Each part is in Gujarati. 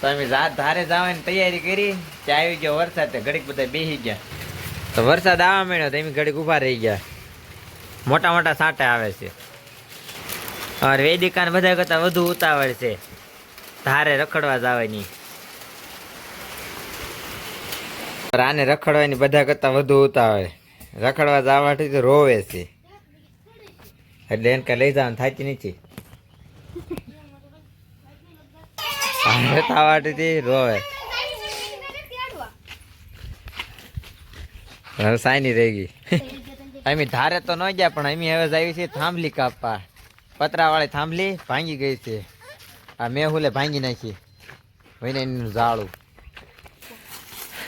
તો અમે ધારે જવાની તૈયારી કરી, ત્યાં આવી ગયો વરસાદ ઘડીક બધા બેસી ગયા. તો વરસાદ આવવા માંડ્યો તો એમ ઘડીક ઊભા રહી ગયા. મોટા મોટા સાંટા આવે છે. और વેદિકાને બધા કરતા વધુ ઉતાવળ છે. ધારે રખડવા જવાની. આને રખડવાની બધા કરતા વધુ ઉતાવળ. રખડવા જવાથી તો રોવે છે. એટલે એને કઈ લઈ જવાનું થતી નથી. થવાથી રોવે. હવે સાયની રહી ગઈ. અમે ધારે તો ન ગયા, પણ અમે હવે આવી છે થાંભલી કાપવા. પતરાવાળી થાંભલી ભાંગી ગઈ છે. આ મેહુલે ભાંગી નાખી. વઈને એનું ઝાડું.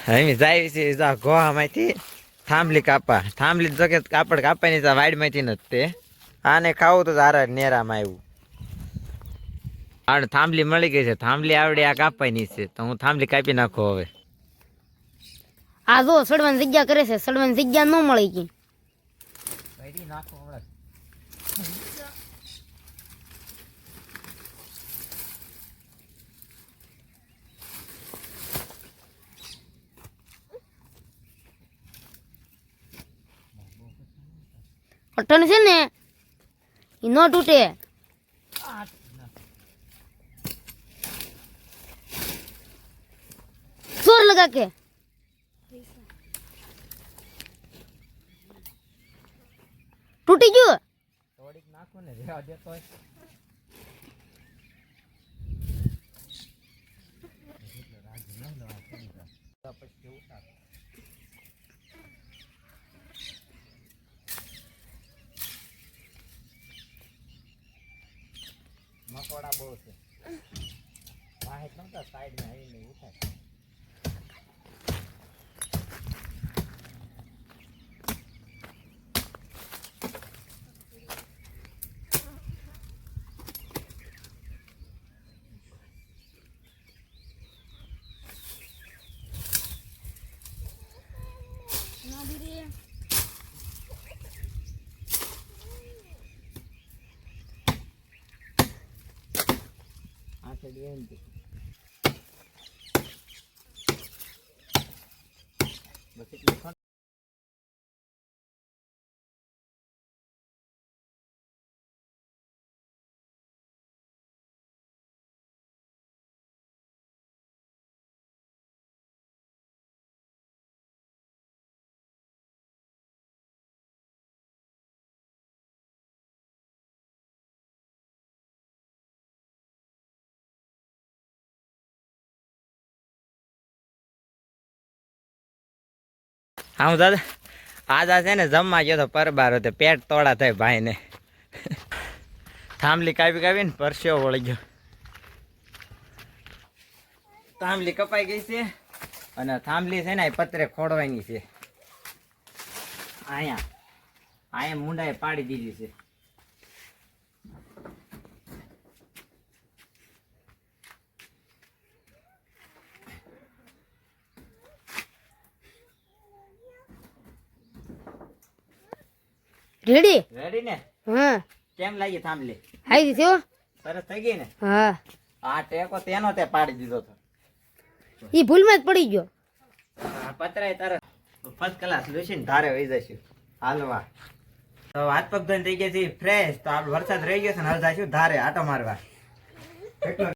અમે જાય છે જા ગોહામાંથી થાંભલી કાપવા. થાંભલી તો કે કાપડ તો વાડમાંથી નથી તે. આને ખાવું તો તારા નેરામાં આવ્યું આને થાંભલી મળી ગઈ છે. થાંભલી આવડે આ કાપવાની છે. તો હું થાંભલી કાપી નાખો હવે. આ જો સડવાની જગ્યા કરે છે. સડવાની જગ્યા ન મળી ગઈ. અટન છે ને એ ન તૂટે. જોર લગા કે તૂટી ગયું? થોડીક નાખો ને રેવા દેતો હોય મકોડા બહુ છે. વાહે નમતા સાઈડમાં આવીને ઉઠાય. આ હા દાદા આજ છે ને જમવા ગયો તો પરબાર હતો પેટ તોડા થાય ભાઈને. થાંભલી કાપી કાપી ને પરસ્યો વળી ગયો. થાંભલી કપાઈ ગઈ છે અને થાંભલી છે ને એ પતરે ખોડવાની છે. અહીંયા. અહીંયા મુંડાએ પાડી દીધી છે. રેડી? રેડી ને હા. કેમ લાગી થાંભલી? હાઈ દીધો સરસ થઈ ગઈ ને? હા. આ ટેકો તેનો તે પાડી દીધો તો. એ ભૂલમાં જ પડી ગયો. પતરાય તારે ફર્સ્ટ ક્લાસ લઈશું ને ધારે વહી જશે. હાલવા. તો હાથ પગ ધોઈને થઈ ગયા છે ફ્રેશ તો આપણે વરસાદ રહી ગયો છે ને હવે જઈશું ધારે આટો મારવા.